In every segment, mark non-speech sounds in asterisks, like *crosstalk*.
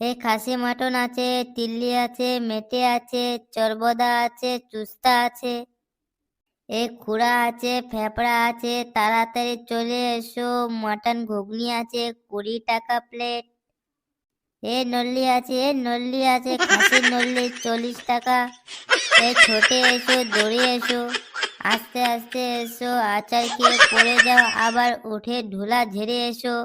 এই খাসি মাটন আছে, তিল্লি আছে, মেটে আছে, চর্বদা আছে, চুস্তা আছে। এ খুড়া আছে, ফেপড়া আছে, তাড়াতাড়ি চলে এসো, মাটন ঘুগনি আছে, কুড়ি টাকা প্লেট। এ নল্লি আছে, এ নল্লি আছে খাসির নল্লি চল্লিশ টাকা। এ ছোটে এসো, দৌড়ে এসো, আস্তে আস্তে এসো, আচার খেয়ে পড়ে যাও, আবার উঠে ঢোলা ঝেড়ে এসো।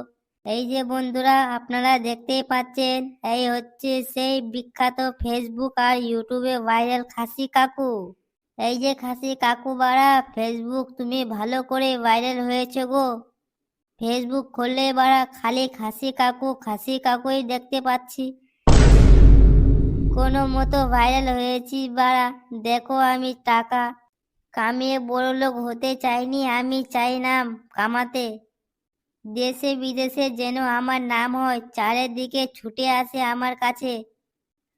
এই যে বন্ধুরা, আপনারা দেখতেই পাচ্ছেন, এই হচ্ছে সেই বিখ্যাত ফেসবুক আর ইউটিউবে ভাইরাল খাসি কাকু। এই যে খাসি কাকু বাড়া ফেসবুক তুমি ভালো করে ভাইরাল হয়েছে গো। ফেসবুক খুললে বাড়া খালি খাসি কাকু, খাসি কাকুই দেখতে পাচ্ছি। কোনো মতো ভাইরাল হয়েছি বাড়া, দেখো আমি টাকা। কামিয়ে বড় লোক হতে চাইনি, আমি চাই নাম কামাতে। দেশে বিদেশে যেন আমার নাম হয়, চারিদিকে ছুটে আসে আমার কাছে।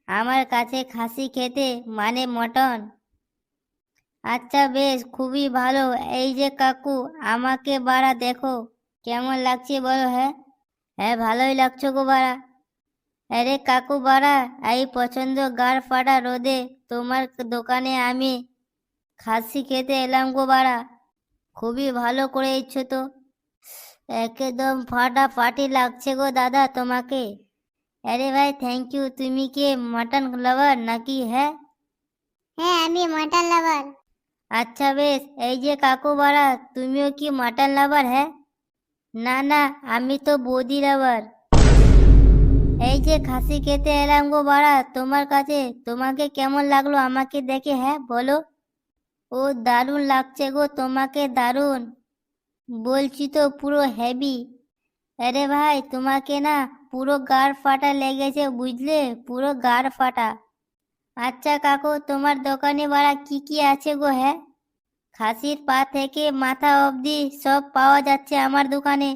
আমার কাছে খাসি খেতে মানে মটন। আচ্ছা বেশ, খুবই ভালো। এই যে কাকু, আমাকে বাড়া দেখো। কেমন লাগছে বলো হ্যাঁ? হ্যাঁ ভালোই লাগছো গো বাড়া। আরে কাকু বাড়া, এই পছন্দ গাড় ফাটা রোদে তোমার দোকানে আমি খাসি খেতে এলাম গো বাড়া। খুবই ভালো করে ইচ্ছো তো। একদম ফাটাফাটি লাগছে গো দাদা তোমাকে আরে ভাই থ্যাংক ইউ তুমি কি মাটন লাভার নাকি হ্যাঁ হ্যাঁ আমি মাটন লাভার আচ্ছা বেশ এই যে কাকু বাড়া তুমিও কি মাটন লাভার হ্যাঁ না না আমি তো বৌদি লাভার এই যে খাসি খেতে এলাম গো বাড়া তোমার কাছে তোমাকে কেমন লাগল আমাকে দেখে হ্যাঁ বলো ও দারুণ লাগছে গো তোমাকে দারুণ বলছি তো পুরো হেভি আরে ভাই, তোমাকে না পুরো গাড় ফাটা লেগেছে বুঝলে? পুরো গাড় ফাটা। আচ্ছা কাকু, তোমার দোকানে বাড়া কি কি আছে গো হ্যাঁ? খাসির পা থেকে মাথা অবধি সব পাওয়া যাচ্ছে আমার দোকানে।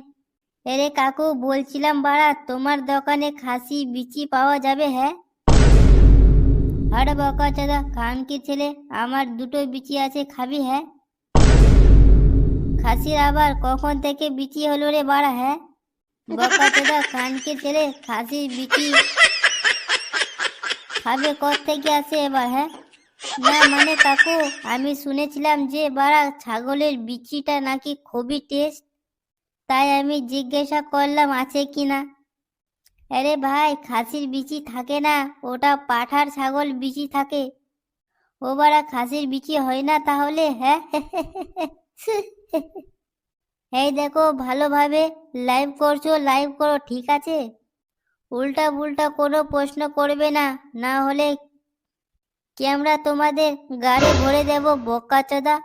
এরে কাকু, বলছিলাম বাড়া, তোমার দোকানে খাসি, বিচি পাওয়া যাবে হ্যাঁ? আরে বকা চাদা খান কি ছেলে, আমার দুটো বিচি আছে, খাবি হ্যাঁ? খাসির আবার কখন থেকে বিচি হলো রে বাড়া হ্যাঁ? বকা চাদা খান কি ছেলে খাসির বিচি খাবে কত থেকে আসে এবার হ্যাঁ? না মানে কাকু, আমি শুনেছিলাম যে বাড়া ছাগলের বিচিটা নাকি খুবই টেস্ট। তাই আমি জিজ্ঞাসা করলাম, আছে কি না? আরে ভাই, খাসির বিচি থাকে না, ওটা পাঠার ছাগল বিচি থাকে। ও বাড়া, খাসির বিচি হয় না তাহলে হ্যাঁ? *laughs* *laughs* এই দেখো, ভালোভাবে লাইভ করছ লাইভ করো, ঠিক আছে? উল্টা পুল্টা কোনো প্রশ্ন করবে না না হলে ক্যামেরা তোমাদের গাড়ি ভরে দেব, বোকা চোদা?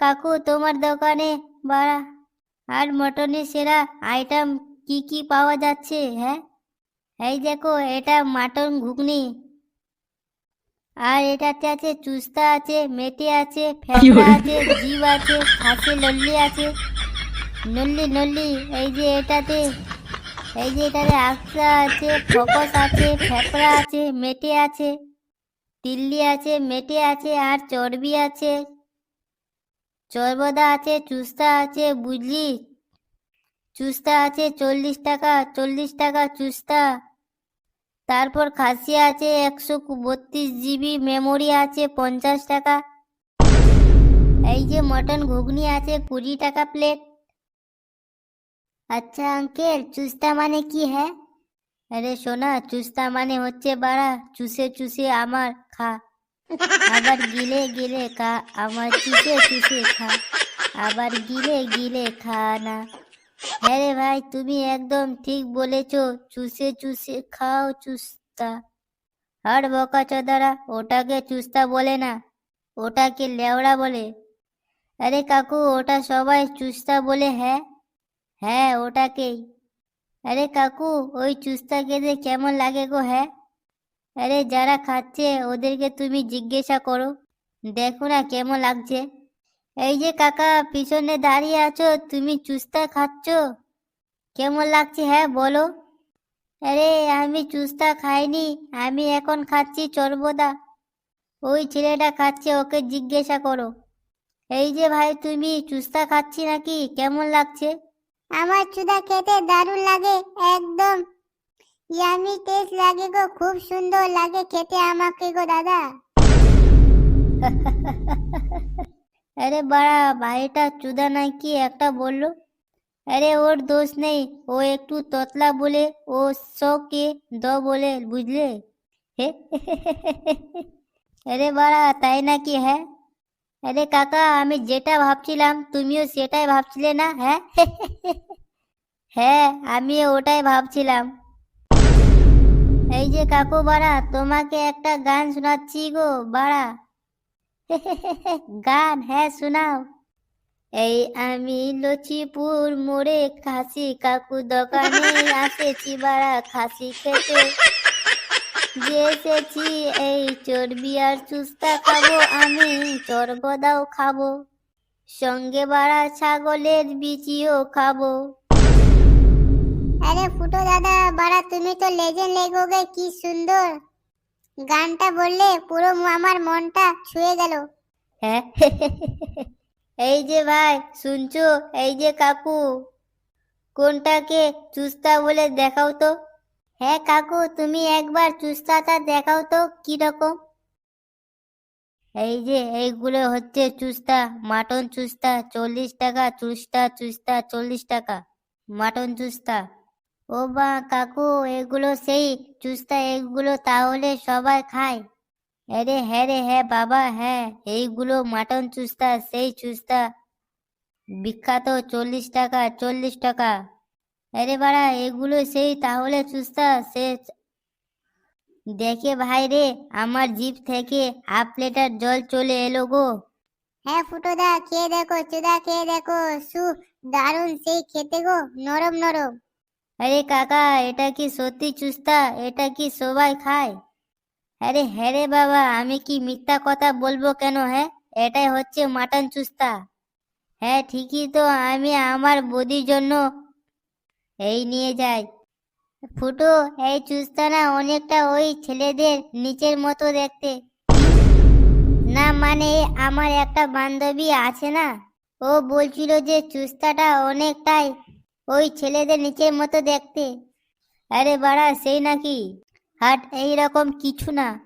কাকু, তোমার দোকানে বাড়া আর মটনের সেরা আইটেম কি কি পাওয়া যাচ্ছে হ্যাঁ? এই দেখো, এটা মাটন ঘুগনি। আর এটাতে আছে চুস্তা আছে মেটে আছে ফেফড়া আছে জিভ আছে খাসি লল্লি আছে। নল্লি নল্লি এই যে এটাতে এই যে এটাতে আকসা আছে ফকস আছে ফেফড়া আছে মেটে আছে তিল্লি আছে মেটে আছে আর চর্বি আছে। চর্বদা আছে চুস্তা আছে বুঝলি? চুস্তা আছে চল্লিশ টাকা চল্লিশ টাকা চুস্তা। তারপর খাসি আছে একশো বত্রিশ জিবি, মেমোরি আছে পঞ্চাশ টাকা। এই যে মটন ঘুগনি আছে কুড়ি টাকা প্লেট আচ্ছা আঙ্কেল চুস্তা মানে কি হ্যাঁ? আরে সোনা, চুস্তা মানে হচ্ছে বাড়া, চুষে চুষে আমার খা। আবার গিলে গিলে খা, আমার চুষে চুষে খা। আবার গিলে গিলে খা না। হ্যাঁ রে ভাই, তুমি একদম ঠিক বলেছ। চুষে চুষে খাও চুস্তা আর বকা চোদারা, ওটাকে চুস্তা বলে না, ওটাকে লেওড়া বলে। আরে কাকু, ওটা সবাই চুস্তা বলে হ্যাঁ? হ্যাঁ ওটাকেই। আরে কাকু, ওই চুস্তা খেতে কেমন লাগে গো হ্যাঁ? আরে যারা খাচ্ছে, ওদেরকে তুমি জিজ্ঞাসা করো। দেখো না কেমন লাগছে। এই যে কাকা পিছনে দাঁড়িয়ে আছো তুমি চুস্তা খাচ্ছ? কেমন লাগছে হ্যাঁ বলো। আরে আমি চুস্তা খাইনি আমি এখন খাচ্ছি চর্বদা। ওই ছেলেটা খাচ্ছে ওকে জিজ্ঞাসা করো। এই যে ভাই তুমি চুস্তা খাচ্ছি নাকি? কেমন লাগছে? আমার চুদা খেতে দারুণ লাগে একদম। ইয়ামি টেস্ট লাগে গো খুব সুন্দর লাগে খেতে আমাকে গো দাদা। *laughs* আরে বাড়া ভাইটা চুদা নাকি একটা বলল? আরে ওর দোষ নেই, ও একটু ততলা বলে, ও শোকে দ বলে, বুঝলে? হে আরে বাড়া, তাই নাকি হ্যাঁ? আরে কাকা, আমি যেটা ভাবছিলাম, তুমিও সেটাই ভাবছিলে না হ্যাঁ? হ্যাঁ আমিও ওটাই ভাবছিলাম। এই যে কাকু বাড়া, তোমাকে একটা গান শোনাচ্ছি গো, বাড়া। *laughs* গান হ্যাঁ শোনাও। এই আমি লচিপুর মোড়ে খাসি কাকু দোকানে আসেছি বাড়া খাসি খেতে। যে এসেছি এই চর্বি আর চুস্তা খাব, আমি চর্বদাও খাব। সঙ্গে বাড়া ছাগলের বিচিও খাব। আরে ফুটো দাদা, বাড়া তুমি তো লেজেন্ড লেগোগে কি সুন্দর। গানটা বললে পুরো আমার মনটা ছুঁয়ে গেল। হ্যাঁ এই যে ভাই, শুনছো? এই যে কাকু। কোনটাকে চুস্তা বলে দেখাও তো? হ্যাঁ কাকু, তুমি একবার চুস্তাটা দেখাও তো কি রকম এই যে এইগুলো হচ্ছে চুস্তা, মাটন চুস্তা, চল্লিশ টাকা, চুস্তা চুস্তা, চল্লিশ টাকা, মাটন চুস্তা। ও বা কাকু, এগুলো সেই চুস্তা এগুলো তাহলে সবাই খায়। আরে হ্যাঁ রে হ্যাঁ বাবা হ্যাঁ এইগুলো মাটন চুস্তা, সেই চুস্তা। বিখ্যাত চল্লিশ টাকা চল্লিশ টাকা। আরে বাড়া, এগুলো সেই তাহলে চুস্তা, সে দেখে ভাই রে, আমার জিপ থেকে হাফ লিটার জল চলে এলো গো। হ্যাঁ ফুটো দা খেয়ে দেখো, চুদা, খেয়ে দেখো। সু, দারুণ সেই খেতে গো, নরম নরম। আরে কাকা, এটা কি সত্যি চুস্তা? এটা কি সবাই খায়? আরে হ্যাঁ রে বাবা, আমি কি মিথ্যা কথা বলব কেন হ্যাঁ? এটাই হচ্ছে মাটন চুস্তা। হ্যাঁ ঠিকই তো, আমি আমার বদির জন্য এই নিয়ে যাই। ফুটো, এই চুস্তা না অনেকটা ওই ছেলেদের নিচের মতো দেখতে। না মানে আমার একটা বান্ধবী আছে না? ও বলছিল যে চুস্তাটা অনেকটাই ওই ছেলেদের নিচের মতো দেখতে। আরে বাড়া, সেই নাকি? হাট এই রকম কিছু না।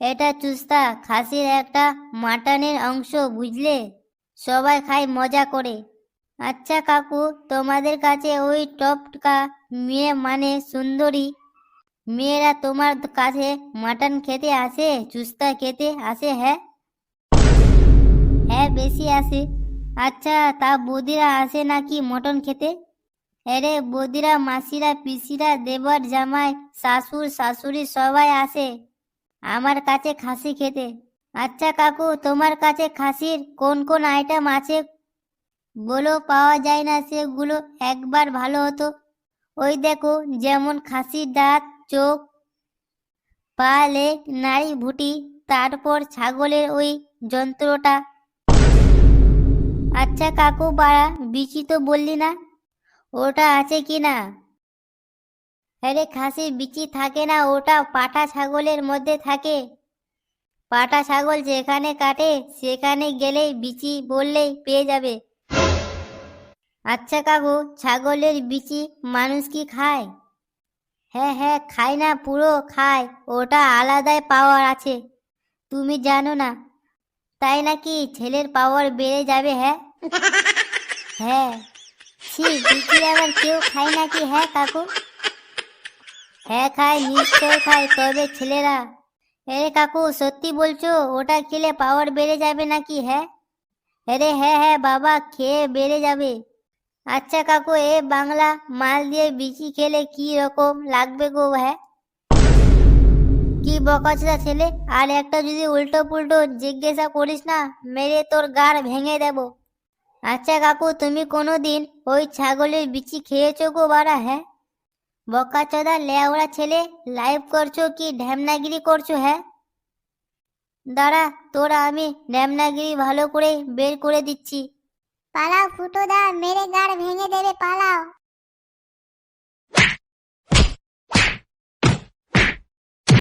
এটা চুস্তা, খাসির একটা মাটনের অংশ, বুঝলে? সবাই খায় মজা করে। আচ্ছা কাকু, তোমাদের কাছে ওই টপকা মেয়ে মানে সুন্দরী মেয়েরা তোমার কাছে মাটন খেতে আসে, চুস্তা খেতে আসে হ্যাঁ? হ্যাঁ বেশি আসে। আচ্ছা তা বৌদিরা আসে নাকি মটন খেতে? আরে বদিরা, মাসিরা, পিসিরা, দেবর, জামাই শাশুর শাশুড়ি সবাই আসে আমার কাছে খাসি খেতে। আচ্ছা কাকু, তোমার কাছে খাসির কোন কোন আইটেম আছে? বলো, পাওয়া যায় না সেগুলো একবার ভালো হতো। ওই দেখো, যেমন খাসির দাঁত, চোখ, পা লেগ নাড়ি, ভুটি, তারপর ছাগলের ওই যন্ত্রটা। আচ্ছা কাকু, বাড়া, বিচি তো বললি না? ওটা আছে কি না? আরে খাসির বিচি থাকে না, ওটা পাটা ছাগলের মধ্যে থাকে। পাটা ছাগল যেখানে কাটে, সেখানে গেলেই বিচি বললেই পেয়ে যাবে। আচ্ছা কাকু, ছাগলের বিচি মানুষ কি খায়? হ্যাঁ হ্যাঁ খায় না, পুরো খায়, ওটা আলাদাই পাওয়ার আছে। তুমি জানো না, তাই নাকি ছেলের পাওয়ার বেড়ে যাবে হ্যাঁ? হ্যাঁ। ছি বিচি আবার কেউ খায় নাকি হ্যাঁ কাকু হ্যাঁ খায় নিশ্চয় খায় তবে ছেলেরা আরে কাকু সত্যি বলছো ওটা খেলে পাওয়ার বেড়ে যাবে নাকি হ্যাঁ আরে হ্যাঁ হ্যাঁ বাবা খেয়ে বেড়ে যাবে আচ্ছা কাকু এ বাংলা মাল দিয়ে বিচি খেলে কি রকম লাগবে গো হ্যাঁ কি বকাচোদা ছেলে, আর একটা যদি উল্টো পুল্টো জিজ্ঞাসা করিস না, মেরে তোর গাড় ভেঙে দেব। আচ্ছা কাকু, তুমি কোনো দিন ওই ছাগলের বিচি খেয়েছো গো বাড়া হ্যাঁ? বকা বকাচোদা লেওড়া ছেলে লাইভ করছ কি, ঢ্যামনাগিরি করছ হ্যাঁ? দাঁড়া, তোরা আমি ঢ্যামনাগিরি ভালো করে বের করে দিচ্ছি। পালাও ফুটো দা মেরে গাড় ভেঙে দেবে, পালাও।